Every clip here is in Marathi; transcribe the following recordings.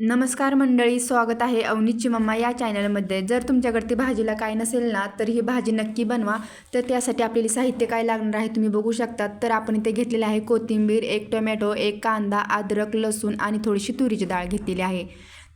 नमस्कार मंडळी स्वागत आहे अवनीची मम्मा या चॅनलमध्ये. जर तुमच्याकडती भाजीला काय नसेल ना तर ही भाजी नक्की बनवा. तर त्यासाठी आपल्याला साहित्य काय लागणार आहे तुम्ही बघू शकता तर आपण इथे घेतलेले आहे कोथिंबीर एक टोमॅटो एक कांदा अद्रक लसूण आणि थोडीशी तुरीची डाळ घेतलेली आहे.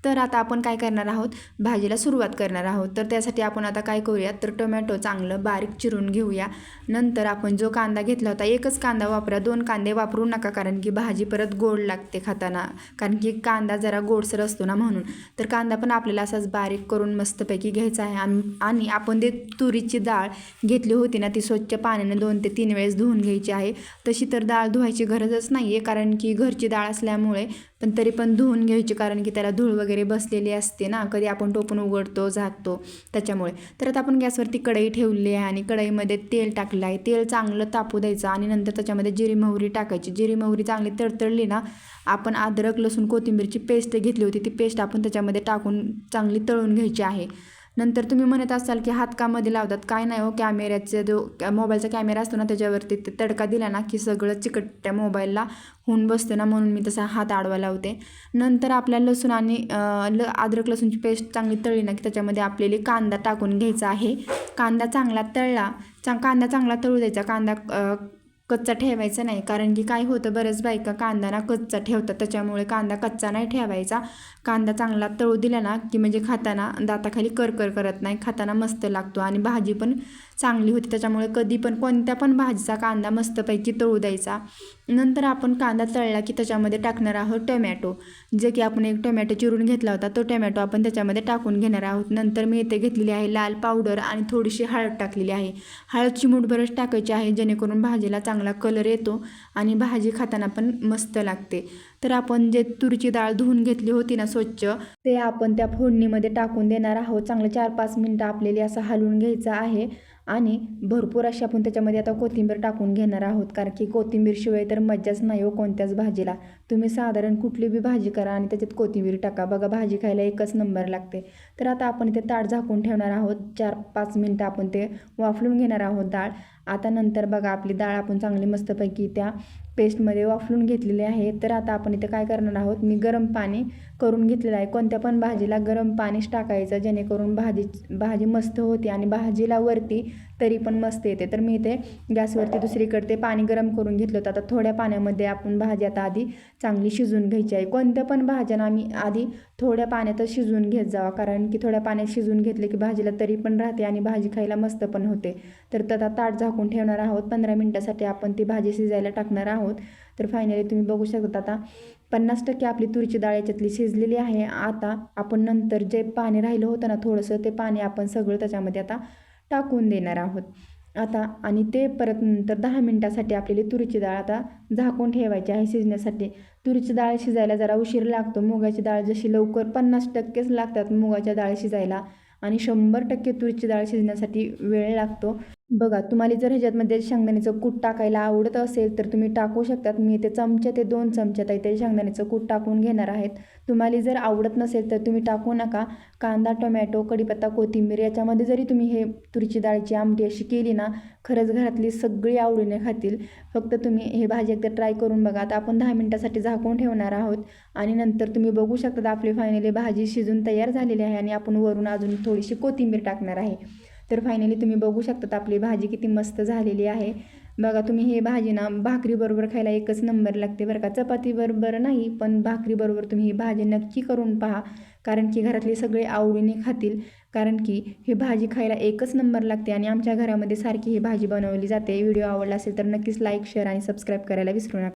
तर आता आपण काय करणार आहोत? भाजीला सुरुवात करणार आहोत. तर त्यासाठी आपण आता काय करूया तर टोमॅटो चांगलं बारीक चिरून घेऊया. नंतर आपण जो कांदा घेतला होता एकच कांदा वापरा. दोन कांदे वापरू नका कारण की भाजी परत गोड लागते खाताना. कारण की कांदा जरा गोडसर असतो ना म्हणून. तर कांदा पण आपल्याला असाच बारीक करून मस्तपैकी घ्यायचा आहे. आम- आणि आपण ते तुरीची डाळ घेतली होती ना ती स्वच्छ पाण्याने दोन ते तीन वेळेस धुवून घ्यायची आहे. तशी तर डाळ धुवायची गरजच नाही आहे कारण की घरची डाळ असल्यामुळे पण तरी पण धुवून घ्यायची कारण की त्याला धूळ वगैरे बसलेली असते ना कधी आपण टोपून उघडतो झाकतो त्याच्यामुळे. तर आता आपण गॅसवरती कढई ठेवली आहे आणि कढईमध्ये तेल टाकलं आहे. तेल चांगलं तापू द्यायचं आणि नंतर त्याच्यामध्ये जिरी मोहरी टाकायची. जिरी मोहरी चांगली तडतडली ना आपण अद्रक लसूण कोथिंबीरची पेस्ट घेतली होती. ती पेस्ट आपण त्याच्यामध्ये टाकून चांगली तळून घ्यायची आहे. नंतर तुम्ही म्हणत असाल की हात कामध्ये लावतात. काय नाही हो कॅमेऱ्याचा जो कॅ- मोबाईलचा कॅमेरा असतो ना त्याच्यावरती ते तडका दिला ना की सगळं चिकट त्या मोबाईलला होऊन बसतं ना म्हणून मी तसा हात आडवा लावते. नंतर आपल्या लसूण आणि ल अद्रक लसूणची पेस्ट चांगली तळली ना की त्याच्यामध्ये आपल्याला कांदा टाकून घ्यायचा आहे. कांदा चांगला तळला चांग कांदा चांगला तळू द्यायचा. कांदा कच्चा ठेवायचा नाही. कारण की काय होतं बरंच बायका कांदा ना कच्चा ठेवतात. त्याच्यामुळे कांदा कच्चा नाही ठेवायचा. कांदा चांगला तळू दिला ना की म्हणजे खाताना दाताखाली करकर करत नाही. खाताना मस्त लागतो आणि भाजी पण चांगली होती. त्याच्यामुळे कधी पण कोणत्या पण भाजीचा कांदा मस्तपैकी तळू द्यायचा. नंतर आपण कांदा तळला की त्याच्यामध्ये टाकणार आहोत टोमॅटो. जे की आपण एक टोमॅटो चिरून घेतला होता तो टोमॅटो आपण त्याच्यामध्ये टाकून घेणार आहोत. नंतर मी इथे घेतलेली आहे लाल पावडर आणि थोडीशी हळद टाकलेली आहे. हळद चिमूटभरच टाकायची आहे जेणेकरून भाजीला चांगला कलर येतो आणि भाजी खाताना पण मस्त लागते. तर आपण जे तुरीची डाळ धुवून घेतली होती ना स्वच्छ ते आपण त्या फोडणीमध्ये टाकून देणार आहोत. चांगलं चार पाच मिनटं आपल्याला असं हलवून घ्यायचं आहे. आणि भरपूर अशी आपण त्याच्यामध्ये आता कोथिंबीर टाकून घेणार आहोत. कारण की कोथिंबीरशिवाय तर मज्जाच नाही हो कोणत्याच भाजीला. तुम्ही साधारण कुठली बी भाजी करा आणि त्याच्यात कोथिंबीर टाका. बघा भाजी खायला एकच नंबर लागते. तर आता आपण इथे ताट झाकून ठेवणार आहोत. चार पाच मिनटं आपण ते वाफलून घेणार आहोत डाळ आता नंतर बघा आपली डाळ आपण चांगली मस्तपैकी त्या पेस्टमध्ये वाफलून घेतलेले आहे. तर आता आपण इथे काय करणार आहोत? मी गरम पाणी करून घेतलेलं आहे. कोणत्या पण भाजीला गरम पाणीच टाकायचं जेणेकरून भाजी भाजी मस्त होते आणि भाजीला वरती तरी पण मस्त येते. तर मी इथे गॅसवरती दुसरीकडे ते पाणी गरम करून घेतलं होतं. आता थोड्या पाण्यामध्ये आपण भाजी आता आधी चांगली शिजवून घ्यायची आहे. कोणत्या पण भाज्यांना आम्ही आधी थोड्या पाण्यातच शिजवून घेत जावा. कारण की थोड्या पाण्यात शिजवून घेतले की भाजीला तरी पण राहते आणि भाजी खायला मस्त पण होते. तर तथा ताट झाकून ठेवणार आहोत. पंधरा मिनटासाठी आपण ती भाजी शिजायला टाकणार आहोत. तर फायनली तुम्ही बघू शकता आता पन्नास टक्के आपली तुरीची डाळ याच्यातली शिजलेली आहे. आता आपण नंतर जे पाणी राहिलं होतं ना थोडंसं ते पाणी आपण सगळं त्याच्यामध्ये आता टाकून देणार आहोत. आता आणि ते परत नंतर दहा मिनटासाठी आपल्याला तुरीची डाळ आता झाकून ठेवायची आहे शिजण्यासाठी. तुरीची डाळ शिजायला जरा उशीर लागतो. मुगाची डाळ जशी लवकर पन्नास टक्केच लागतात मुगाच्या डाळ शिजायला. आणि शंभर टक्के तुरीची डाळ शिजण्यासाठी वेळ लागतो. बघा तुम्हाला जर ह्याच्यातमध्ये शेंगदाण्याचं कूट टाकायला आवडत असेल तर तुम्ही टाकू शकतात. मी ते चमचे ते दोन चमच्यात आहे ते शेंगदाण्याचं कूट टाकून घेणार आहेत. तुम्हाला जर आवडत नसेल तर तुम्ही टाकू नका. कांदा टोमॅटो कढीपत्ता कोथिंबीर याच्यामध्ये जरी तुम्ही हे तुरीची डाळीची आमटी अशी केली ना खरंच घरातली सगळी आवडीने खातील. फक्त तुम्ही हे भाजी एकदा ट्राय करून बघा. आता आपण दहा मिनटासाठी झाकून ठेवणार आहोत आणि नंतर तुम्ही बघू शकतात आपली फायनली भाजी शिजून तयार झालेली आहे आणि आपण वरून अजून थोडीशी कोथिंबीर टाकणार आहे. तर फायनली तुम्ही बघू शकतात आपली भाजी किती मस्त झालेली आहे. बघा तुम्ही हे भाजी ना भाकरीबरोबर खायला एकच नंबर लागते बरं का. चपातीबरोबर नाही पण भाकरीबरोबर तुम्ही ही भाजी नक्की करून पहा. कारण की घरातले सगळे आवडीने खातील. कारण की ही भाजी खायला एकच नंबर लागते आणि आमच्या घरामध्ये सारखी ही भाजी बनवली जाते. व्हिडिओ आवडला असेल तर नक्कीच लाईक शेअर आणि सबस्क्राईब करायला विसरू नका.